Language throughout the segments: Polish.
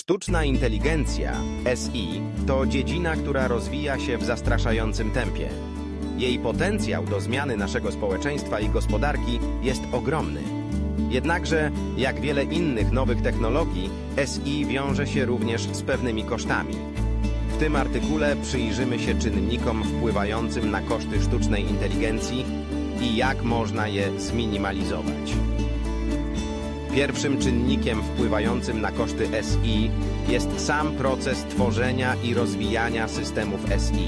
Sztuczna inteligencja SI to dziedzina, która rozwija się w zastraszającym tempie. Jej potencjał do zmiany naszego społeczeństwa i gospodarki jest ogromny. Jednakże, jak wiele innych nowych technologii, SI wiąże się również z pewnymi kosztami. W tym artykule przyjrzymy się czynnikom wpływającym na koszty sztucznej inteligencji i jak można je zminimalizować. Pierwszym czynnikiem wpływającym na koszty SI jest sam proces tworzenia i rozwijania systemów SI.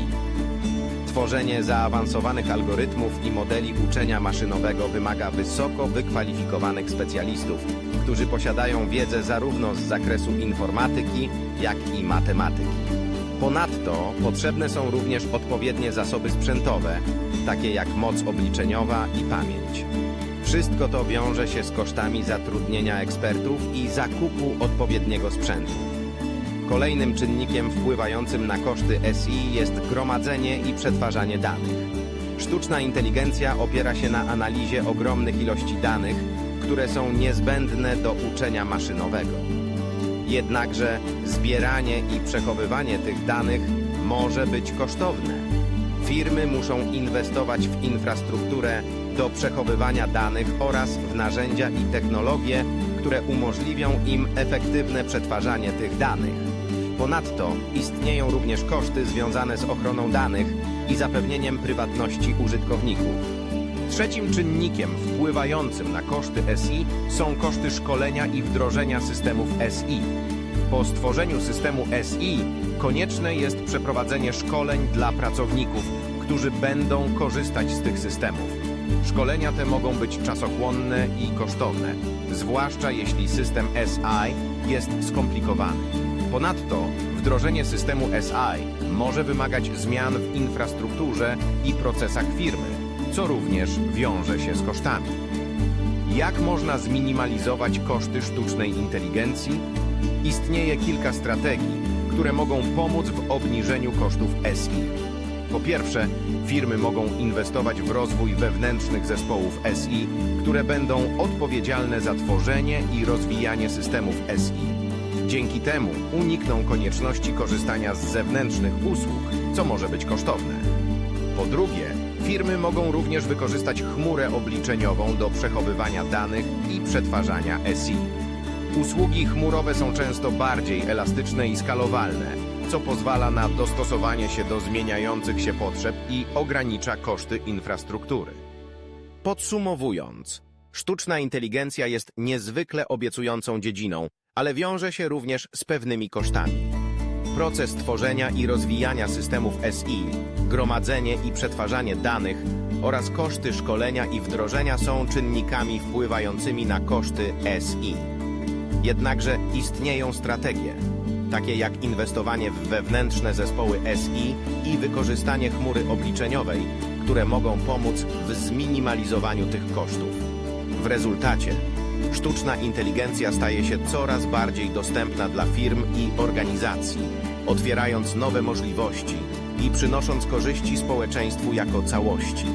Tworzenie zaawansowanych algorytmów i modeli uczenia maszynowego wymaga wysoko wykwalifikowanych specjalistów, którzy posiadają wiedzę zarówno z zakresu informatyki, jak i matematyki. Ponadto potrzebne są również odpowiednie zasoby sprzętowe, takie jak moc obliczeniowa i pamięć. Wszystko to wiąże się z kosztami zatrudnienia ekspertów i zakupu odpowiedniego sprzętu. Kolejnym czynnikiem wpływającym na koszty SI jest gromadzenie i przetwarzanie danych. Sztuczna inteligencja opiera się na analizie ogromnych ilości danych, które są niezbędne do uczenia maszynowego. Jednakże zbieranie i przechowywanie tych danych może być kosztowne. Firmy muszą inwestować w infrastrukturę do przechowywania danych oraz w narzędzia i technologie, które umożliwią im efektywne przetwarzanie tych danych. Ponadto istnieją również koszty związane z ochroną danych i zapewnieniem prywatności użytkowników. Trzecim czynnikiem wpływającym na koszty SI są koszty szkolenia i wdrożenia systemów SI. Po stworzeniu systemu SI konieczne jest przeprowadzenie szkoleń dla pracowników, którzy będą korzystać z tych systemów. Szkolenia te mogą być czasochłonne i kosztowne, zwłaszcza jeśli system SI jest skomplikowany. Ponadto wdrożenie systemu SI może wymagać zmian w infrastrukturze i procesach firmy, co również wiąże się z kosztami. Jak można zminimalizować koszty sztucznej inteligencji? Istnieje kilka strategii, które mogą pomóc w obniżeniu kosztów SI. Po pierwsze, firmy mogą inwestować w rozwój wewnętrznych zespołów SI, które będą odpowiedzialne za tworzenie i rozwijanie systemów SI. Dzięki temu unikną konieczności korzystania z zewnętrznych usług, co może być kosztowne. Po drugie, firmy mogą również wykorzystać chmurę obliczeniową do przechowywania danych i przetwarzania SI. Usługi chmurowe są często bardziej elastyczne i skalowalne, co pozwala na dostosowanie się do zmieniających się potrzeb i ogranicza koszty infrastruktury. Podsumowując, sztuczna inteligencja jest niezwykle obiecującą dziedziną, ale wiąże się również z pewnymi kosztami. Proces tworzenia i rozwijania systemów SI, gromadzenie i przetwarzanie danych oraz koszty szkolenia i wdrożenia są czynnikami wpływającymi na koszty SI. Jednakże istnieją strategie, takie jak inwestowanie w wewnętrzne zespoły SI i wykorzystanie chmury obliczeniowej, które mogą pomóc w zminimalizowaniu tych kosztów. W rezultacie sztuczna inteligencja staje się coraz bardziej dostępna dla firm i organizacji, otwierając nowe możliwości i przynosząc korzyści społeczeństwu jako całości.